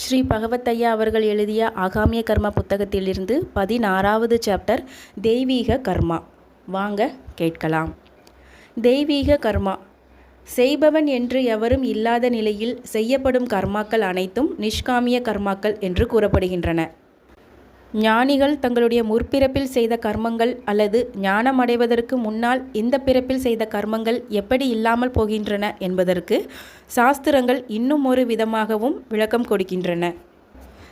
ஸ்ரீ பகவத்தையா அவர்கள் எழுதிய ஆகாமிய கர்மா புத்தகத்திலிருந்து பதினாறாவது சாப்டர் தெய்வீக கர்மா. வாங்க கேட்கலாம். தெய்வீக கர்மா. செய்பவன் என்று எவரும் இல்லாத நிலையில் செய்யப்படும் கர்மாக்கள் அனைத்தும் நிஷ்காமிய கர்மாக்கள் என்று கூறப்படுகின்றன. ஞானிகள் தங்களுடைய முற்பிறப்பில் செய்த கர்மங்கள் அல்லது ஞானம் அடைவதற்கு முன்னால் இந்த பிறப்பில் செய்த கர்மங்கள் எப்படி இல்லாமல் போகின்றன என்பதற்கு சாஸ்திரங்கள் இன்னும் ஒரு விதமாகவும் விளக்கம் கொடுக்கின்றன.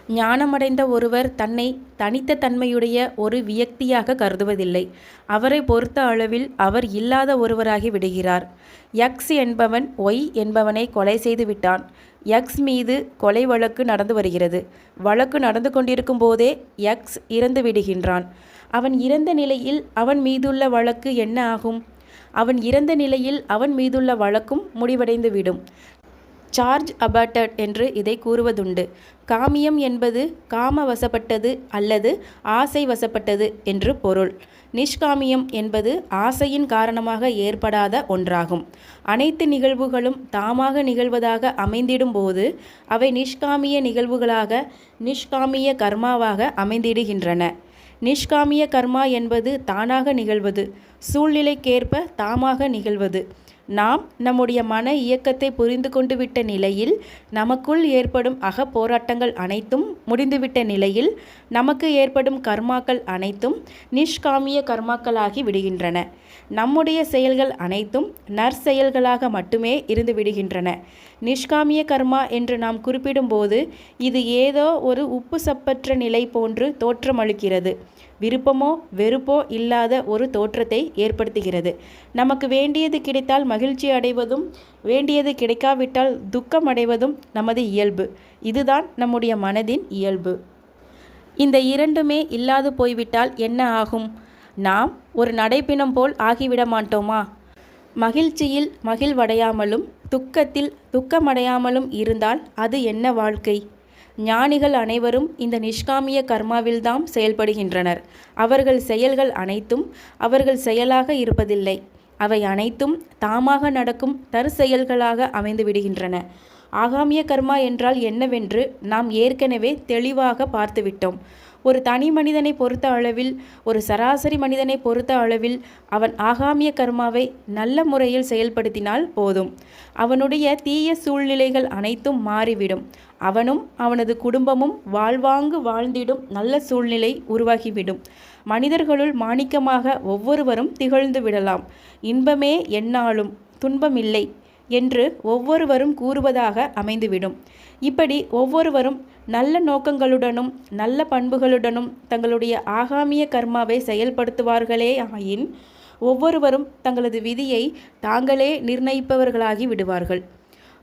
ஞானமடைந்த ஒருவர் தன்னை தனித்த தன்மையுடைய ஒரு வியக்தியாக கருதுவதில்லை. அவரை பொறுத்த அளவில் அவர் இல்லாத ஒருவராகி விடுகிறார். எக்ஸ் என்பவன் ஒய் என்பவனை கொலை செய்து விட்டான். எக்ஸ் மீது கொலை வழக்கு நடந்து வருகிறது. வழக்கு நடந்து கொண்டிருக்கும் போதே எக்ஸ் இறந்து விடுகின்றான். அவன் இறந்த நிலையில் அவன் மீதுள்ள வழக்கு என்ன ஆகும்? அவன் இறந்த நிலையில் அவன் மீதுள்ள வழக்கும் முடிவடைந்துவிடும். சார்ஜ் அபாட்டட் என்று இதை கூறுவதுண்டு. காமியம் என்பது காம வசப்பட்டது அல்லது ஆசை வசப்பட்டது என்று பொருள். நிஷ்காமியம் என்பது ஆசையின் காரணமாக ஏற்படாத ஒன்றாகும். அனைத்து நிகழ்வுகளும் தாமாக நிகழ்வதாக அமைந்திடும்போது அவை நிஷ்காமிய நிகழ்வுகளாக நிஷ்காமிய கர்மாவாக அமைந்திடுகின்றன. நிஷ்காமிய கர்மா என்பது தானாக நிகழ்வது சூழ்நிலைக்கேற்ப தாமாக நிகழ்வது. நாம் நம்முடைய மன இயக்கத்தை புரிந்து கொண்டு விட்ட நிலையில் நமக்குள் ஏற்படும் அகப்போராட்டங்கள் அனைத்தும் முடிந்துவிட்ட நிலையில் நமக்கு ஏற்படும் கர்மாக்கள் அனைத்தும் நிஷ்காமிய கர்மாக்களாகி விடுகின்றன. நம்முடைய செயல்கள் அனைத்தும் நற்செயல்களாக மட்டுமே இருந்து விடுகின்றன. நிஷ்காமிய கர்மா என்று நாம் குறிப்பிடும்போது இது ஏதோ ஒரு உப்பு சப்பற்ற நிலை போன்று தோற்றமளிக்கிறது. விருப்பமோ வெறுப்போ இல்லாத ஒரு தோற்றத்தை ஏற்படுத்துகிறது. நமக்கு வேண்டியது கிடைத்தால் மகிழ்ச்சி அடைவதும் வேண்டியது கிடைக்காவிட்டால் துக்கம் அடைவதும் நமது இயல்பு. இதுதான் நம்முடைய மனதின் இயல்பு. இந்த இரண்டுமே இல்லாது போய்விட்டால் என்ன ஆகும்? நாம் ஒரு நடைப்பினம் போல் ஆகிவிட மாட்டோமா? மகிழ்ச்சியில் மகிழ்வடையாமலும் துக்கத்தில் துக்கமடையாமலும் இருந்தால் அது என்ன வாழ்க்கை? ஞானிகள் அனைவரும் இந்த நிஷ்காமிய கர்மாவில்தாம் செயல்படுகின்றனர். அவர்கள் செயல்கள் அனைத்தும் அவர்கள் செயலாக இருப்பதில்லை. அவை அனைத்தும் தாமாக நடக்கும் தற்செயல்களாக அமைந்து விடுகின்றன. ஆகாமிய கர்மா என்றால் என்னவென்று நாம் ஏற்கனவே தெளிவாக பார்த்துவிட்டோம். ஒரு தனி மனிதனை பொறுத்த அளவில் ஒரு சராசரி மனிதனை பொறுத்த அளவில் அவன் ஆகாமிய கர்மாவை நல்ல முறையில் செயல்படுத்தினால் போதும். அவனுடைய தீய சூழ்நிலைகள் அனைத்தும் மாறிவிடும். அவனும் அவனது குடும்பமும் வாழ்வாங்கு வாழ்ந்திடும் நல்ல சூழ்நிலை உருவாகிவிடும். மனிதர்களுள் மாணிக்கமாக ஒவ்வொருவரும் திகழ்ந்து விடலாம். இன்பமே என்னாலும் துன்பமில்லை. என்று ஒவ்வொருவரும் கூறுவதாக அமைந்துவிடும். இப்படி ஒவ்வொருவரும் நல்ல நோக்கங்களுடனும் நல்ல பண்புகளுடனும் தங்களுடைய ஆகாமிய கர்மாவை செயல்படுத்துவார்களே ஆயின் ஒவ்வொருவரும் தங்களது விதியை தாங்களே நிர்ணயிப்பவர்களாகி விடுவார்கள்.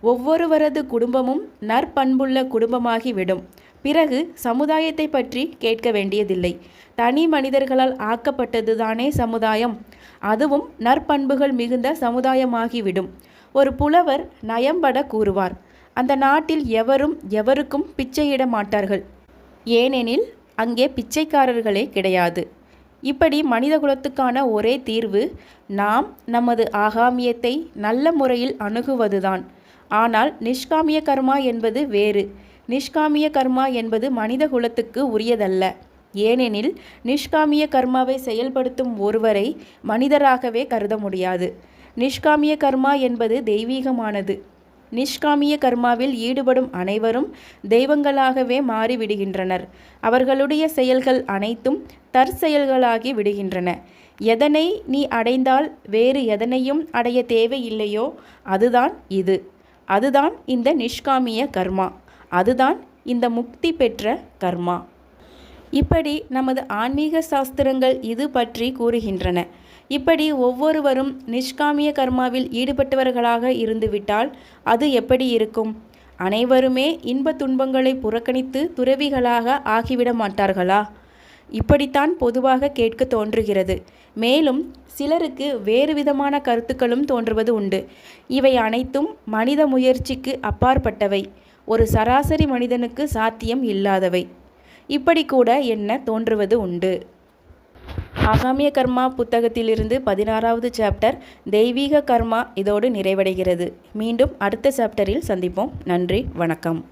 ஒவ்வொருவரது குடும்பமும் நற்பண்புள்ள குடும்பமாகி விடும் பிறகு சமுதாயத்தை பற்றி கேட்க வேண்டியதில்லை. தனி மனிதர்களால் ஆக்கப்பட்டதுதானே சமுதாயம். அதுவும் நற்பண்புகள் மிகுந்த சமுதாயமாகிவிடும். ஒரு புலவர் நயம்பட கூறுவார். அந்த நாட்டில் எவரும் எவருக்கும் பிச்சையிட மாட்டார்கள். ஏனெனில் அங்கே பிச்சைக்காரர்களே கிடையாது. இப்படி மனிதகுலத்துக்கான ஒரே தீர்வு நாம் நமது ஆகாமியத்தை நல்ல முறையில் அணுகுவதுதான். ஆனால் நிஷ்காமிய கர்மா என்பது வேறு. நிஷ்காமிய கர்மா என்பது மனித குலத்துக்கு உரியதல்ல. ஏனெனில் நிஷ்காமிய கர்மாவை செயல்படுத்தும் ஒருவரை மனிதராகவே கருத முடியாது. நிஷ்காமிய கர்மா என்பது தெய்வீகமானது. நிஷ்காமிய கர்மாவில் ஈடுபடும் அனைவரும் தெய்வங்களாகவே மாறிவிடுகின்றனர். அவர்களுடைய செயல்கள் அனைத்தும் தற்செயல்களாகி விடுகின்றன. எதனை நீ அடைந்தால் வேறு எதனையும் அடைய தேவையில்லையோ அதுதான் இது. அதுதான் இந்த நிஷ்காமிய கர்மா. அதுதான் இந்த முக்தி பெற்ற கர்மா. இப்படி நமது ஆன்மீக சாஸ்திரங்கள் இது பற்றி கூறுகின்றன. இப்படி ஒவ்வொருவரும் நிஷ்காமிய கர்மாவில் ஈடுபட்டவர்களாக இருந்துவிட்டால் அது எப்படி இருக்கும்? அனைவருமே இன்ப துன்பங்களை புறக்கணித்து துறவிகளாக ஆகிவிட மாட்டார்களா? இப்படித்தான் பொதுவாக கேட்க தோன்றுகிறது. மேலும் சிலருக்கு வேறு விதமான கருத்துக்களும் தோன்றுவது உண்டு. இவை அனைத்தும் மனித முயற்சிக்கு அப்பாற்பட்டவை. ஒரு சராசரி மனிதனுக்கு சாத்தியம் இல்லாதவை. இப்படி கூட என்ன தோன்றுவது உண்டு? ஆகாமிய கர்மா புத்தகத்திலிருந்து பதினாறாவது சாப்டர் தெய்வீக கர்மா இதோடு நிறைவடைகிறது. மீண்டும் அடுத்த சாப்டரில் சந்திப்போம். நன்றி வணக்கம்.